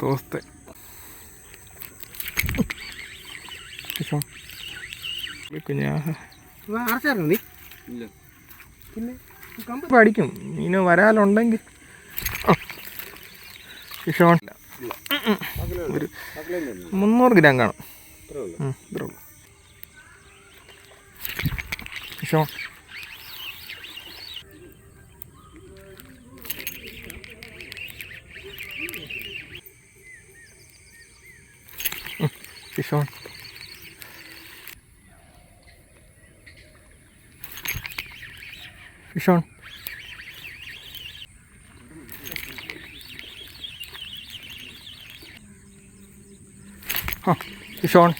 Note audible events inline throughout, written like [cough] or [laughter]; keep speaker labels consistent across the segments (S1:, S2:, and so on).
S1: ദോസ്തെ പഠിക്കും മീന് വരാലുണ്ടെങ്കിൽ. ഷോൺ ഒരു മുന്നൂറ് ഗ്രാം കാണും. ഇത്രേ ഉള്ളൂ. ഷോൺ on. Huh, fish on.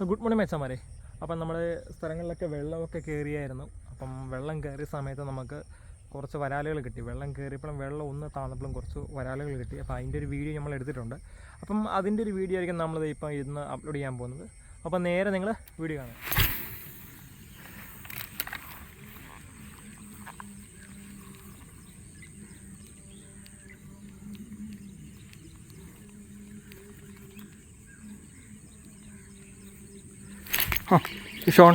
S1: Good morning മേച്ചമാരെ അപ്പം നമ്മുടെ സ്ഥലങ്ങളിലൊക്കെ വെള്ളമൊക്കെ കയറിയായിരുന്നു അപ്പം വെള്ളം കയറിയ സമയത്ത് നമുക്ക് കുറച്ച് വരാലുകൾ കിട്ടി. വെള്ളം കയറിയപ്പോഴും വെള്ളം ഒന്ന് താന്നപ്പോഴും കുറച്ച് വരാലുകൾ കിട്ടി. അപ്പോൾ അതിന്റെ ഒരു വീഡിയോ നമ്മൾ എടുത്തിട്ടുണ്ട്. അപ്പം അതിന്റെ ഒരു വീഡിയോ ആയിരിക്കും നമ്മളിത് ഇപ്പം ഇന്ന് അപ്ലോഡ് ചെയ്യാൻ പോകുന്നത്. അപ്പം നേരെ നിങ്ങൾ വീഡിയോ കാണാം ഷോൺ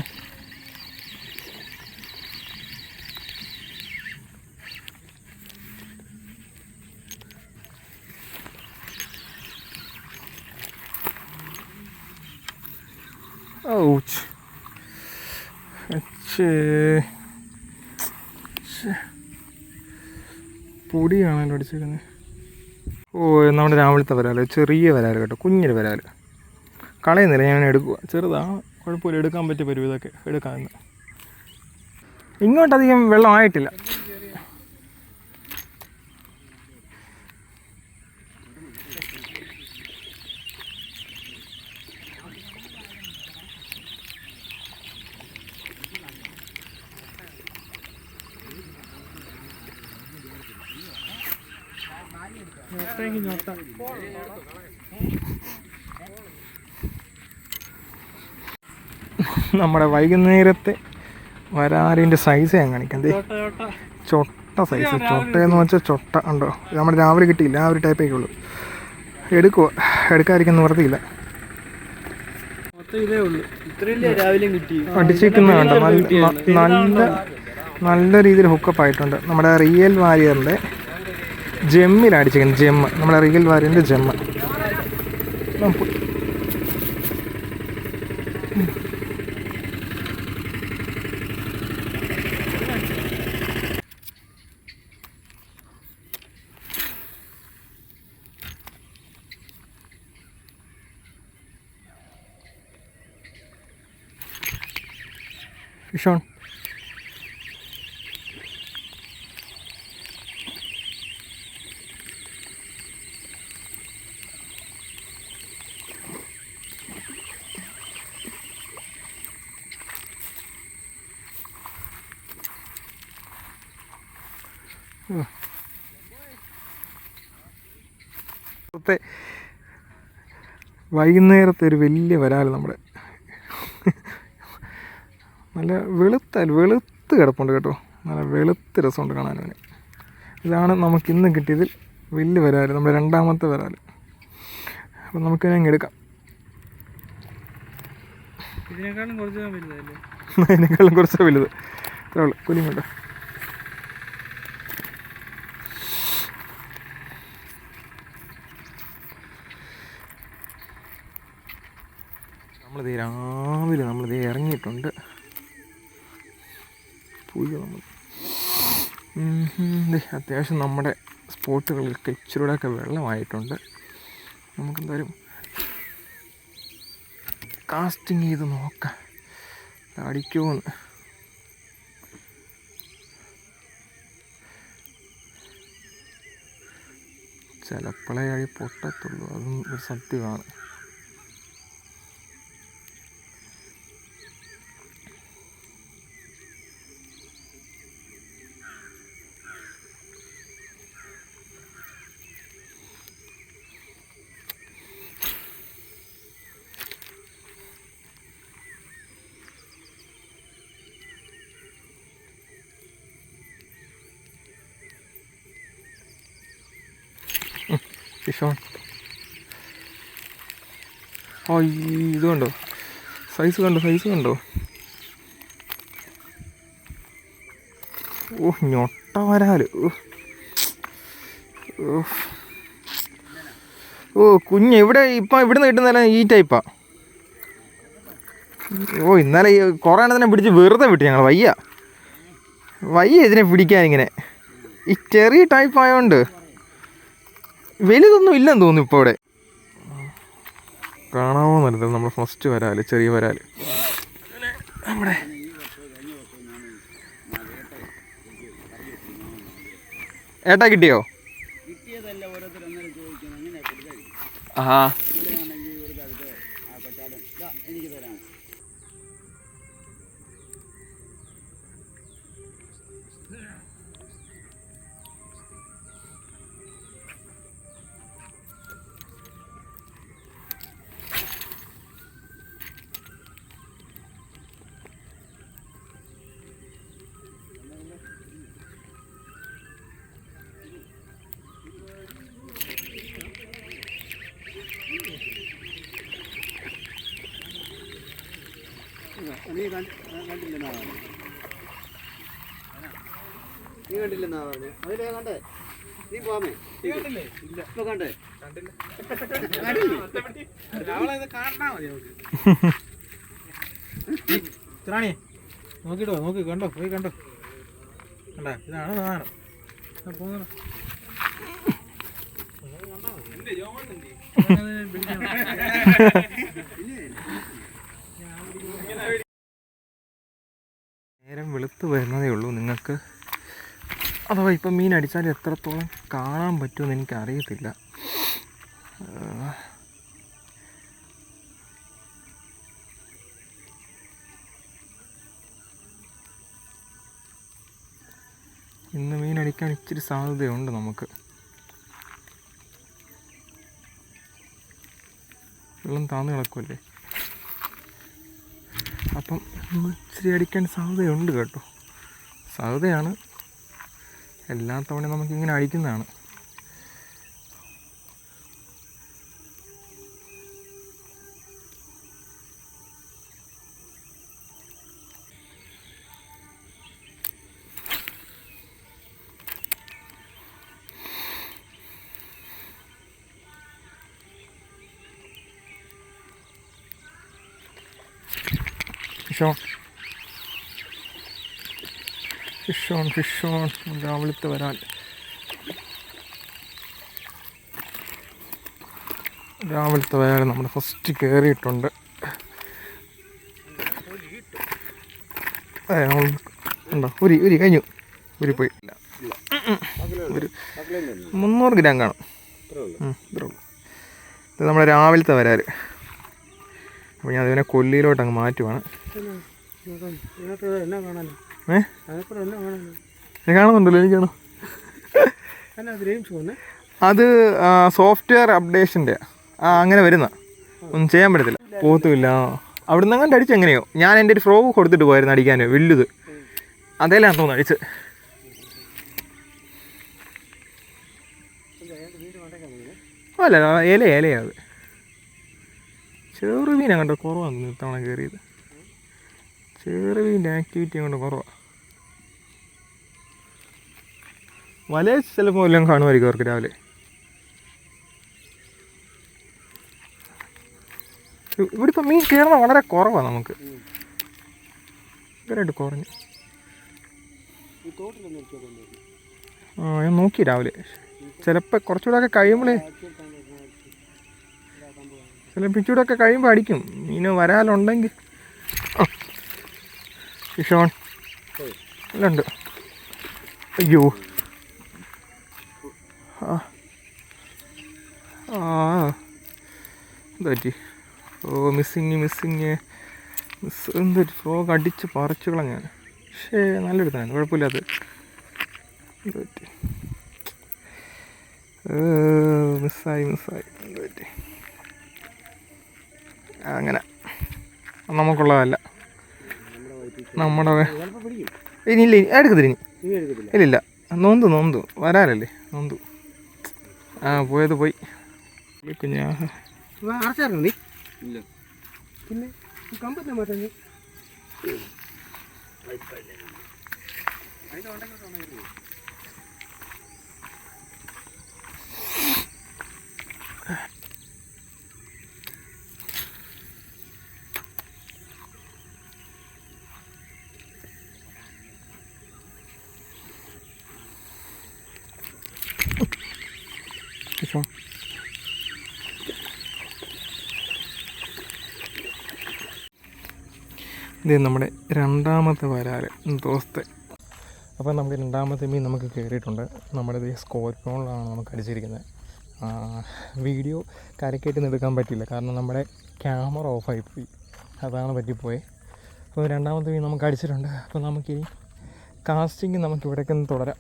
S1: Ouch. പൊടിയാണ് പൊടിയാണല്ലോ അടിച്ചേക്കുന്നത്. ഓ നമ്മുടെ രാവിലത്തെ വരാൽ. ചെറിയ വരാൽ കേട്ടോ. കുഞ്ഞൊരു വരാൽ. കളയുന്നില്ല. ഞാൻ എടുക്കുക. ചെറുതാണ് കുഴപ്പമില്ല. എടുക്കാൻ പറ്റിയ പരുവ ഇതൊക്കെ എടുക്കാമെന്ന്. ഇങ്ങോട്ടധികം വെള്ളം ആയിട്ടില്ല. [laughs] നമ്മുടെ വൈകുന്നേരത്തെ വരാലിന്റെ സൈസ് ഞാൻ കാണിക്കണ്ടേ ചൊട്ട സൈസ് ചൊട്ടയെന്ന് വെച്ചാൽ ചൊട്ട ഉണ്ടോ? നമ്മുടെ രാവിലെ കിട്ടിയില്ല ആ ഒരു ടൈപ്പേ ഉള്ളൂ. എടുക്കുവോ? എടുക്കാതിരിക്കുന്ന നിവർത്തിയില്ല. അടിച്ചിരിക്കുന്ന കണ്ടോ? നല്ല നല്ല നല്ല രീതിയിൽ ഹുക്കപ്പ് ആയിട്ടുണ്ട്. നമ്മുടെ റിയൽ വാരിയറിന്റെ ജെമ്മിലാണ് അടിച്ചിരിക്കുന്നത് ജെമ്മ്. നമ്മുടെ റിയൽ വാരിന്റെ ജെമ്മ. ഷോൺ ഇപ്പോഴത്തെ വൈകുന്നേരത്തെ ഒരു വലിയ വരാൽ നമ്മുടെ നല്ല വെളുത്ത വെളുത്ത് കിടപ്പുണ്ട് കേട്ടോ. നല്ല വെളുത്ത് രസമുണ്ട് കാണാൻ അവന്. ഇതാണ് നമുക്ക് ഇന്ന് കിട്ടിയതിൽ വലിയ വരാൽ നമ്മുടെ രണ്ടാമത്തെ വരാൽ അപ്പം നമുക്ക് അങ്ങ് എടുക്കാം.
S2: ഇതിനേക്കാളും കുറച്ച് വലുതല്ലേ? [laughs]
S1: ഇതിനേക്കാളും കുറച്ച് വലുത്. ഇത്രേ ഉള്ളൂ. കുലിയും നമ്മളിത് രാവിലെ നമ്മളിത് ഇറങ്ങിയിട്ടുണ്ട്. പൂജ നമ്മൾ അത്യാവശ്യം നമ്മുടെ സ്പോട്ടുകളിലൊക്കെ ഇച്ചിരൂടെയൊക്കെ വെള്ളമായിട്ടുണ്ട്. നമുക്കെന്തായാലും കാസ്റ്റിംഗ് ചെയ്ത് നോക്കാം. അടിക്കുമെന്ന് ചിലപ്പോഴേ അടി പൊട്ടത്തുള്ളൂ. അതും ഒരു സത്യമാണ്. ഫിഷോൺ ഓ ഇത് കണ്ടോ? സൈസ് കണ്ടോ? സൈസ് കണ്ടോ? ഓ ഞൊട്ട വരാൽ. ഓ. കുഞ്ഞ് ഇവിടെ ഇപ്പം ഇവിടുന്ന് കിട്ടുന്ന ഈ ടൈപ്പാ ഓ ഇന്നലെ ഈ കുറേ എണ്ണത്തിനെ പിടിച്ച് വെറുതെ വിട്ടു ഞങ്ങൾ വയ്യ. വയ്യ ഇതിനെ പിടിക്കാൻ ഇങ്ങനെ. ഈ ചെറിയ ടൈപ്പ് ആയതുകൊണ്ട് വലുതൊന്നും ഇല്ലെന്ന് തോന്നുന്നു ഇപ്പോൾ ഇവിടെ. കാണാമോ നല്ലത് നമ്മൾ ഫസ്റ്റ് വരാൽ ചെറിയ വരാൽ നമ്മുടെ ഏട്ടാ കിട്ടിയോ?
S2: കിട്ടിയതല്ല ഓരോരുത്തർ ചോദിക്കണം. എങ്ങനെ കൊടുത്തത്
S1: ആ
S2: കണ്ടില്ലെന്നാ. നീ കണ്ടില്ലെന്നാ പറഞ്ഞു അതിലേ കണ്ടേ? നീ പോവാമേ ഇപ്പൊ കണ്ടേ?
S3: റാണി നോക്കിട്ടോ നോക്കി കണ്ടോ പോയി കണ്ടോ. കണ്ടാ ഇതാണ് സാധനം. ആ, പോന്നോ. [laughs]
S1: വരുന്നതേ ഉള്ളൂ. നിങ്ങൾക്ക് അഥവാ ഇപ്പം മീൻ അടിച്ചാൽ എത്രത്തോളം കാണാൻ പറ്റുമെന്ന് എനിക്കറിയത്തില്ല. ഇന്ന് മീൻ അടിക്കാൻ ഇച്ചിരി സാധ്യതയുണ്ട് നമുക്ക്. വെള്ളം താന്ന് കിടക്കുമല്ലേ അപ്പം ഇച്ചിരി അടിക്കാൻ സാധ്യതയുണ്ട് കേട്ടോ. സാധ്യതയാണ് എല്ലാ തവണയും നമുക്കിങ്ങനെ അടിക്കുന്നതാണ്. ഫിഷോ ഫിഷ് ഓൺ രാവിലത്തെ വരാൻ. രാവിലത്തെ വരാൻ നമ്മൾ ഫസ്റ്റ് കയറിയിട്ടുണ്ട് അതെ നമ്മൾ ഉരി ഉരി കഴിഞ്ഞു. ഉരി പോയി. ഒരു മുന്നൂറ് ഗ്രാം കാണും. ഇത് നമ്മുടെ രാവിലത്തെ വരാൽ അപ്പോൾ ഞാൻ അതിനെ കൊല്ലിയിലോട്ട് അങ്ങ് മാറ്റുവാണ് ഏ? കാണുന്നുണ്ടല്ലോ എനിക്ക് അത് സോഫ്റ്റ്വെയർ അപ്ഡേഷന്റെ ആ അങ്ങനെ വരുന്ന. ഒന്നും ചെയ്യാൻ പറ്റത്തില്ല. പോത്തുമില്ല അവിടെ നിന്ന് അങ്ങോട്ട് അടിച്ച് എങ്ങനെയോ. ഞാൻ എന്റെ ഒരു ഫ്രോഗ് കൊടുത്തിട്ട് പോയിരുന്നു അടിക്കാൻ. വലുത്. അതേലാണ് തോന്നുന്നു അടിച്ച്. അല്ല ഇല ഇലയാ അത്. ചെറുമീൻ അങ്ങോട്ട് കുറവാണ് ഇത്തവണ കയറിയത്. ചെറുമീന്റെ ആക്ടിവിറ്റി അങ്ങോട്ട് കുറവാണ് വല ചിലപ്പോൾ എല്ലാം കാണുമായിരിക്കും അവർക്ക് രാവിലെ. ഇവിടെ ഇപ്പം മീൻ കയറുന്ന വളരെ കുറവാണ് നമുക്ക്. ഭയങ്കരമായിട്ട് കുറഞ്ഞു. ആ ഞാൻ നോക്കി രാവിലെ. ചിലപ്പോൾ കുറച്ചുകൂടെ ഒക്കെ കഴിയുമ്പോളേ ചിലപ്പോൾ ഇച്ചിരി ഒക്കെ കഴിയുമ്പോൾ അടിക്കും. മീൻ വരാലുണ്ടെങ്കിൽ എല്ലാം ഉണ്ട് അയ്യോ. ആ. എന്താ പറ്റി ഓ മിസ്സിങ് മിസ്സിങ്. മിസ് എന്തൊരു ഫ്രോഗ് അടിച്ച് പറിച്ചു ഞാൻ. പക്ഷേ നല്ലൊരു തന്നെ കുഴപ്പമില്ലാത്ത എന്താ പറ്റി മിസ്സായി മിസ്സായി. എന്താ പറ്റി അങ്ങനെ നമുക്കുള്ളതല്ല. നമ്മുടെ ഇനി ഇല്ല ഇനി എടുക്കത്തില്ല ഇനി.
S2: ഇല്ല ഇല്ല.
S1: ഇല്ലില്ല നൊന്തു നൊന്തു. വരാനല്ലേ? നൊന്തു. ആ പോയത് പോയി. കുഞ്ഞാ.
S3: അടച്ചായിരുന്നു നീ?
S2: ഇല്ല.
S3: പിന്നെ കമ്പത്തെ മാറ്റാൻ
S1: ഇത് നമ്മുടെ രണ്ടാമത്തെ വരാൽ ദോസ്ത്. അപ്പോൾ നമുക്ക് രണ്ടാമത്തെ മീൻ നമുക്ക് കയറിയിട്ടുണ്ട് നമ്മുടെ ഈ സ്കോർപ്പിയോണിലാണ് നമുക്ക് അടിച്ചിരിക്കുന്നത്. വീഡിയോ കരക്കേറ്റ് എടുക്കാൻ പറ്റില്ല കാരണം നമ്മുടെ ക്യാമറ ഓഫായി പോയി. അതാണ് പറ്റിപ്പോയെ. അപ്പോൾ രണ്ടാമത്തെ മീൻ നമുക്ക് അടിച്ചിട്ടുണ്ട്. അപ്പോൾ നമുക്കിനി കാസ്റ്റിംഗ് നമുക്ക് ഇവിടേക്ക് ഒന്ന് തുടരാം.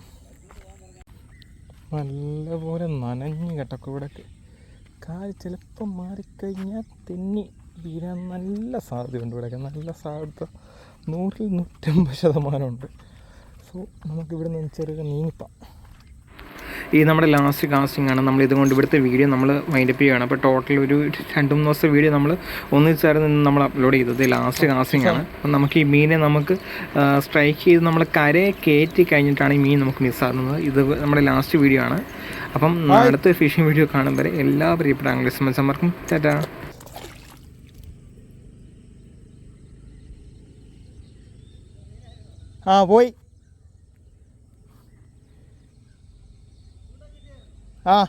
S1: നല്ലപോലെ നനഞ്ഞ് കേട്ടോ ഇവിടേക്ക്. കാൽ ചിലപ്പം മാറിക്കഴിഞ്ഞാൽ തെന്നി. വീഴാൻ നല്ല സാധ്യതയുണ്ട് ഇവിടെയൊക്കെ. നല്ല സാധ്യത. നൂറിൽ നൂറ്റമ്പത് ശതമാനമുണ്ട്. സോ നമുക്കിവിടെ നിന്ന് ചെറിയ നീങ്ങിപ്പാം. ഈ നമ്മുടെ ലാസ്റ്റ് കാസ്റ്റിംഗ് ആണ്. നമ്മൾ ഇതുകൊണ്ട് ഇവിടുത്തെ വീഡിയോ നമ്മൾ വൈൻഡപ്പ് ചെയ്യുകയാണ്. അപ്പോൾ ടോട്ടൽ ഒരു രണ്ട് മൂന്ന് ദിവസത്തെ വീഡിയോ നമ്മൾ ഒന്നിച്ചായിരുന്നു നിന്ന് നമ്മൾ അപ്ലോഡ് ചെയ്തത് ലാസ്റ്റ് കാസ്റ്റിംഗ് ആണ്. അപ്പം നമുക്ക് ഈ മീനെ നമുക്ക് സ്ട്രൈക്ക് ചെയ്ത് നമ്മൾ കരയെ കയറ്റി കഴിഞ്ഞിട്ടാണ് ഈ മീൻ നമുക്ക് മിസ്സാകുന്നത് ഇത് നമ്മുടെ ലാസ്റ്റ് വീഡിയോ ആണ്. അപ്പം അടുത്ത ഫിഷിംഗ് വീഡിയോ കാണുമ്പോൾ എല്ലാ പ്രിയപ്പെട്ട ആംഗ്ലീസ് മത്സന്മാർക്കും ടാറ്റാ. ആ പോയി. ആ.